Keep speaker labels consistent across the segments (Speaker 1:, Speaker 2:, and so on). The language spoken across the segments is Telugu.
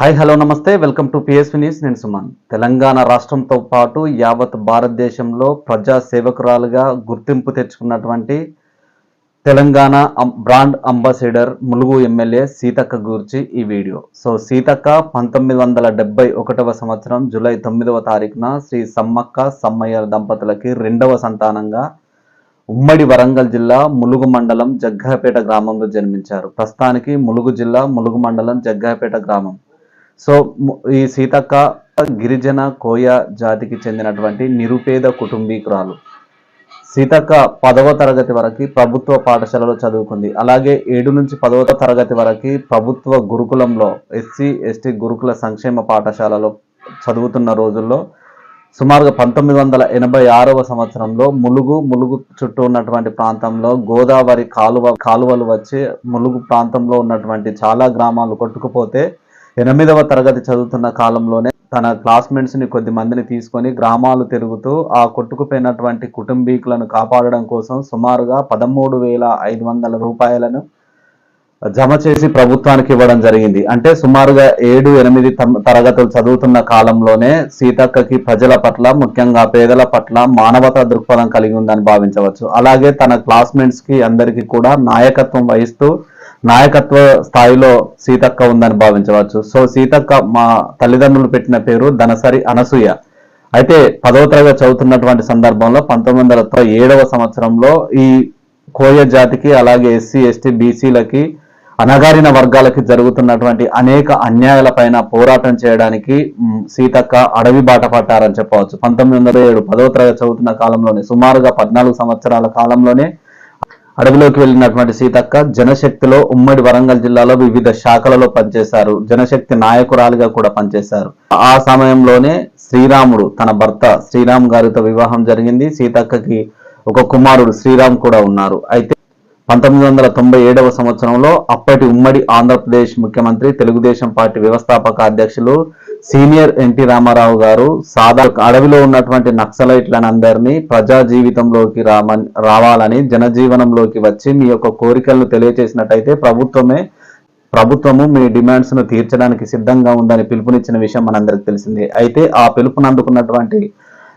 Speaker 1: హాయ్ హలో నమస్తే. వెల్కమ్ టు పిఎస్వి న్యూస్ నేను సుమన్. తెలంగాణ రాష్ట్రంతో పాటు యావత్ భారతదేశంలో ప్రజా సేవకురాలుగా గుర్తింపు తెచ్చుకున్నటువంటి తెలంగాణ అం- brand ambassador Mulugu MLA Seethakka గురించి ఈ వీడియో. సో సీతక్క పంతొమ్మిది వందల డెబ్బై ఒకటవ సంవత్సరం జూలై తొమ్మిదవ తారీఖున శ్రీ సమ్మక్క సమ్మయ్య దంపతులకి రెండవ సంతానంగా ఉమ్మడి వరంగల్ జిల్లా ములుగు మండలం జగ్గాపేట గ్రామంలో జన్మించారు. ప్రస్తుతానికి ములుగు జిల్లా ములుగు మండలం జగ్గాపేట గ్రామం. సో ఈ సీతక్క గిరిజన కోయ జాతికి చెందినటువంటి నిరుపేద కుటుంబీకురాలు. సీతక్క పదవ తరగతి వరకు ప్రభుత్వ పాఠశాలలో చదువుకుంది. అలాగే ఏడు నుంచి పదవ తరగతి వరకు ప్రభుత్వ గురుకులంలో ఎస్సీ ఎస్టీ గురుకుల సంక్షేమ పాఠశాలలో చదువుతున్న రోజుల్లో సుమారుగా పంతొమ్మిది వందల ఎనభై ఆరవ సంవత్సరంలో ములుగు ములుగు చుట్టూ ఉన్నటువంటి ప్రాంతంలో గోదావరి కాలువ కాలువలు వచ్చి ములుగు ప్రాంతంలో ఉన్నటువంటి చాలా గ్రామాలు కొట్టుకుపోతే ఎనిమిదవ తరగతి చదువుతున్న కాలంలోనే తన క్లాస్మేట్స్ని కొద్ది మందిని తీసుకొని గ్రామాలు తిరుగుతూ ఆ కొట్టుకుపోయినటువంటి కుటుంబీకులను కాపాడడం కోసం సుమారుగా పదమూడు వేల ఐదు వందల రూపాయలను జమ చేసి ప్రభుత్వానికి ఇవ్వడం జరిగింది. అంటే సుమారుగా ఏడు ఎనిమిది తరగతులు చదువుతున్న కాలంలోనే సీతక్కకి ప్రజల పట్ల ముఖ్యంగా పేదల పట్ల మానవతా దృక్పథం కలిగి ఉందని భావించవచ్చు. అలాగే తన క్లాస్మేట్స్కి అందరికీ కూడా నాయకత్వం వహిస్తూ నాయకత్వ స్థాయిలో సీతక్క ఉందని భావించవచ్చు. సో సీతక్క మా తల్లిదండ్రులు పెట్టిన పేరు ధనసరి అనసూయ. అయితే పదవ తరగతి చదువుతున్నటువంటి సందర్భంలో పంతొమ్మిది వందల తొంభై ఏడవ సంవత్సరంలో ఈ కోయ జాతికి అలాగే ఎస్సీ ఎస్టీ బీసీలకి అణగారిన వర్గాలకి జరుగుతున్నటువంటి అనేక అన్యాయాలపైన పోరాటం చేయడానికి సీతక్క అడవి బాట పట్టారని చెప్పవచ్చు. పంతొమ్మిది వందల ఏడు పదవ తరగతి చదువుతున్న కాలంలోనే సుమారుగా పద్నాలుగు సంవత్సరాల కాలంలోనే అడవిలోకి వెళ్ళినటువంటి సీతక్క జనశక్తిలో ఉమ్మడి వరంగల్ జిల్లాలో వివిధ శాఖలలో పనిచేశారు. జనశక్తి నాయకురాలుగా కూడా పనిచేశారు. ఆ సమయంలోనే శ్రీరాముడు తన భర్త శ్రీరామ్ గారితో వివాహం జరిగింది. సీతక్కకి ఒక కుమారుడు శ్రీరామ్ కూడా ఉన్నారు. అయితే పంతొమ్మిది వందల తొంభై ఏడవ సంవత్సరంలో అప్పటి ఉమ్మడి ఆంధ్రప్రదేశ్ ముఖ్యమంత్రి తెలుగుదేశం పార్టీ వ్యవస్థాపక అధ్యక్షులు సీనియర్ ఎన్టీ రామారావు గారు సాదా అడవిలో ఉన్నటువంటి నక్సలైట్లనందరినీ ప్రజా జీవితంలోకి రామని రావాలని జనజీవనంలోకి వచ్చి మీ యొక్క కోరికలను తెలియజేసినట్టయితే ప్రభుత్వమే ప్రభుత్వము మీ డిమాండ్స్ను తీర్చడానికి సిద్ధంగా ఉందని పిలుపునిచ్చిన విషయం మనందరికి తెలిసిందే. అయితే ఆ పిలుపునందుకున్నటువంటి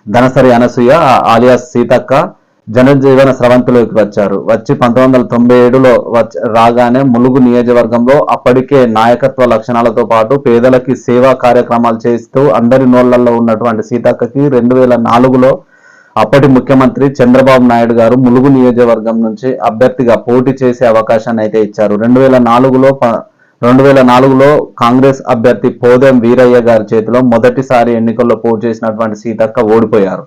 Speaker 1: ధనసరి అనసూయ ఆలియాస్ సీతక్క జనజీవన స్రవంతిలోకి వచ్చారు. వచ్చి పంతొమ్మిది వందల తొంభై ఏడులో రాగానే ములుగు నియోజకవర్గంలో అప్పటికే నాయకత్వ లక్షణాలతో పాటు పేదలకి సేవా కార్యక్రమాలు చేస్తూ అందరి నోళ్ళలో ఉన్నటువంటి సీతక్కకి రెండు వేల నాలుగులో అప్పటి ముఖ్యమంత్రి చంద్రబాబు నాయుడు గారు ములుగు నియోజకవర్గం నుంచి అభ్యర్థిగా పోటీ చేసే అవకాశాన్ని అయితే ఇచ్చారు. రెండు వేల నాలుగులో ప- రెండు వేల నాలుగులో కాంగ్రెస్ అభ్యర్థి పోదెం వీరయ్య గారి చేతిలో మొదటిసారి ఎన్నికల్లో పోటీ చేసినటువంటి సీతక్క ఓడిపోయారు.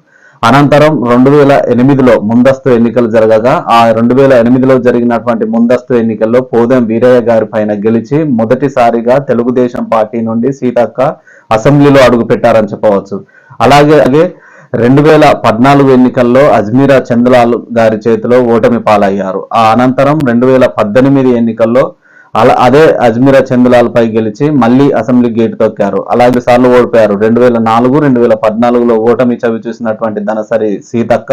Speaker 1: అనంతరం రెండు వేల ఎనిమిదిలో ముందస్తు ఎన్నికలు జరగగా ఆ రెండు వేల ఎనిమిదిలో జరిగినటువంటి ముందస్తు ఎన్నికల్లో పోదెం వీరయ్య గారి పైన గెలిచి మొదటిసారిగా తెలుగుదేశం పార్టీ నుండి సీతక్క అసెంబ్లీలో అడుగు పెట్టారని చెప్పవచ్చు. అలాగే అలాగే రెండు వేల పద్నాలుగు ఎన్నికల్లో అజ్మీరా చంద్రలాల్ గారి చేతిలో ఓటమి పాలయ్యారు. ఆ అనంతరం రెండు వేల పద్దెనిమిది ఎన్నికల్లో అలా అదే అజ్మీరా చందులాలపై పై గెలిచి మళ్ళీ అసెంబ్లీ గేట్ తొక్కారు అలాగే సార్లు ఓడిపోయారు. రెండు వేల నాలుగు రెండు వేల పద్నాలుగులో ఓటమి చవి చూసినటువంటి ధనసరి సీతక్క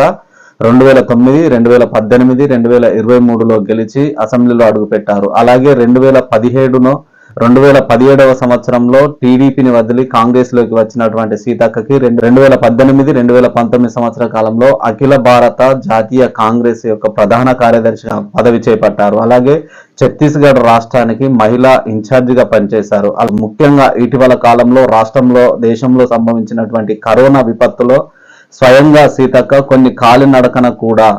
Speaker 1: రెండు వేల తొమ్మిది రెండు వేల పద్దెనిమిది రెండు వేల ఇరవై మూడులో గెలిచి అసెంబ్లీలో అడుగుపెట్టారు. అలాగే రెండు వేల పదిహేడులో రెండు వేల పదిహేడవ సంవత్సరంలో టీడీపీని వదిలి కాంగ్రెస్లోకి వచ్చినటువంటి సీతక్కకి రెండు రెండు వేల పద్దెనిమిది రెండు వేల పంతొమ్మిది సంవత్సర కాలంలో అఖిల భారత జాతీయ కాంగ్రెస్ యొక్క ప్రధాన కార్యదర్శిగా పదవి చేపట్టారు. అలాగే ఛత్తీస్గఢ్ రాష్ట్రానికి మహిళా ఇన్ఛార్జిగా పనిచేశారు. ముఖ్యంగా ఇటీవల కాలంలో రాష్ట్రంలో దేశంలో సంభవించినటువంటి కరోనా విపత్తులో స్వయంగా సీతక్క కొన్ని కాలినడకన కూడా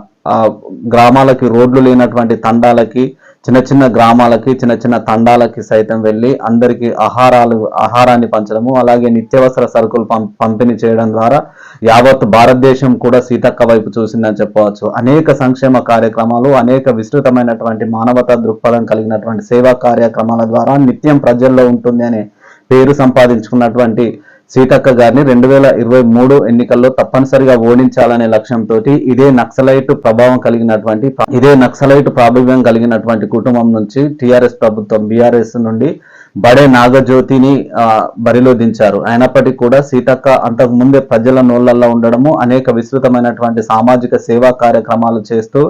Speaker 1: గ్రామాలకి రోడ్లు లేనటువంటి తండాలకి చిన్న చిన్న గ్రామాలకి చిన్న చిన్న తండాలకి సైతం వెళ్ళి అందరికీ ఆహారాలు ఆహారాన్ని పంచడము అలాగే నిత్యావసర సరుకులు పం పంపిణీ చేయడం ద్వారా యావత్ భారతదేశం కూడా సీతక్క వైపు చూసిందని చెప్పవచ్చు. అనేక సంక్షేమ కార్యక్రమాలు అనేక విస్తృతమైనటువంటి మానవతా దృక్పథం కలిగినటువంటి సేవా కార్యక్రమాల ద్వారా నిత్యం ప్రజల్లో ఉంటుంది అనే పేరు సంపాదించుకున్నటువంటి సీతక్క గారిని రెండు వేల ఇరవై మూడు ఎన్నికల్లో తప్పనిసరిగా ఓడించాలనే లక్ష్యంతో ఇదే నక్సలైట్ ప్రభావం కలిగినటువంటి ఇదే నక్సలైట్ ప్రాబల్యం కలిగినటువంటి కుటుంబం నుంచి టిఆర్ఎస్ ప్రభుత్వం బీఆర్ఎస్ నుండి బడే నాగజ్యోతిని బరిలో దించారు. అయినప్పటికీ కూడా సీతక్క అంతకు ముందే ప్రజల నోళ్ళలో ఉండడము అనేక విస్తృతమైనటువంటి సామాజిక సేవా కార్యక్రమాలు చేస్తూ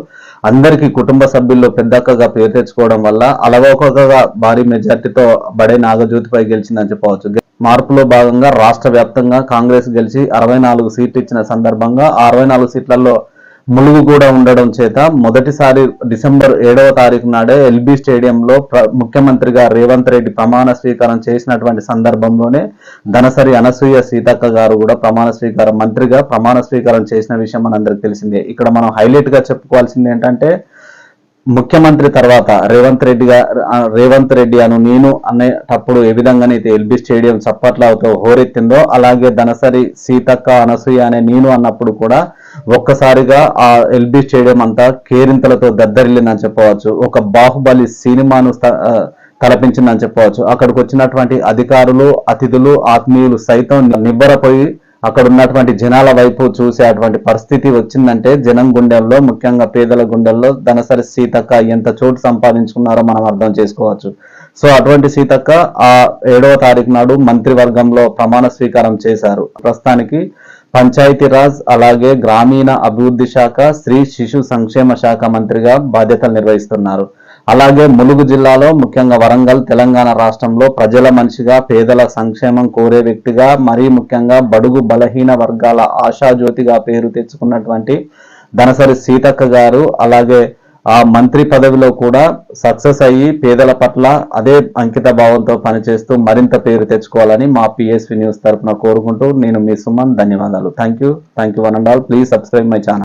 Speaker 1: అందరికీ కుటుంబ సభ్యుల్లో పెద్దక్కగా పేరు తెచ్చుకోవడం వల్ల అలవోకగా భారీ మెజార్టీతో బడే నాగజ్యోతిపై గెలిచిందని చెప్పవచ్చు. మార్పులో భాగంగా రాష్ట్ర వ్యాప్తంగా కాంగ్రెస్ గెలిచి అరవై నాలుగు సీట్లు ఇచ్చిన సందర్భంగా అరవై నాలుగు సీట్లలో ములుగు కూడా ఉండడం చేత మొదటిసారి డిసెంబర్ ఏడవ తారీఖు నాడే ఎల్బీ స్టేడియంలో ప్ర- ముఖ్యమంత్రిగా రేవంత్ రెడ్డి ప్రమాణ స్వీకారం చేసినటువంటి సందర్భంలోనే ధనసరి అనసూయ సీతక్క గారు కూడా ప్రమాణ స్వీకారం మంత్రిగా ప్రమాణ స్వీకారం చేసిన విషయం మనందరికి తెలిసిందే. ఇక్కడ మనం హైలైట్గా చెప్పుకోవాల్సింది ఏంటంటే ముఖ్యమంత్రి తర్వాత రేవంత్ రెడ్డిగా రేవంత్ రెడ్డి అను నేను అనేటప్పుడు ఏ విధంగానైతే ఎల్బీ స్టేడియం చప్పట్లతో హోరెత్తిందో అలాగే ధనసరి సీతక్క అనసూయ అనే నేను అన్నప్పుడు కూడా ఒక్కసారిగా ఆ ఎల్బీ స్టేడియం అంతా కేరింతలతో దద్దరిల్లిందని చెప్పవచ్చు. ఒక బాహుబలి సినిమాను స్థ- తలపించిందని చెప్పవచ్చు. అక్కడికి వచ్చినటువంటి అధికారులు అతిథులు ఆత్మీయులు సైతం నిబ్బరపోయి అక్కడ ఉన్నటువంటి జనాల వైపు చూసే అటువంటి పరిస్థితి వచ్చిందంటే జనం గుండెల్లో ముఖ్యంగా పేదల గుండెల్లో ధనసరి సీతక్క ఎంత చోటు సంపాదించుకున్నారో మనం అర్థం చేసుకోవచ్చు. సో అటువంటి సీతక్క ఆ ఏడవ తారీఖు నాడు మంత్రివర్గంలో ప్రమాణ స్వీకారం చేశారు. ప్రస్తుతానికి పంచాయతీరాజ్ అలాగే గ్రామీణ అభివృద్ధి శాఖ స్త్రీ శిశు సంక్షేమ శాఖ మంత్రిగా బాధ్యతలు నిర్వహిస్తున్నారు. అలాగే ములుగు జిల్లాలో ముఖ్యంగా వరంగల్ తెలంగాణ రాష్ట్రంలో ప్రజల మనిషిగా పేదల సంక్షేమం కోరే వ్యక్తిగా మరీ ముఖ్యంగా బడుగు బలహీన వర్గాల ఆశాజ్యోతిగా పేరు తెచ్చుకున్నటువంటి ధనసరి సీతక్క గారు అలాగే ఆ మంత్రి పదవిలో కూడా సక్సెస్ అయ్యి పేదల పట్ల అదే అంకిత భావంతో పనిచేస్తూ మరింత పేరు తెచ్చుకోవాలని మా పిఎస్వి న్యూస్ తరఫున కోరుకుంటూ నేను మీ సుమన్ ధన్యవాదాలు. Thank you thank you one and all please subscribe my channel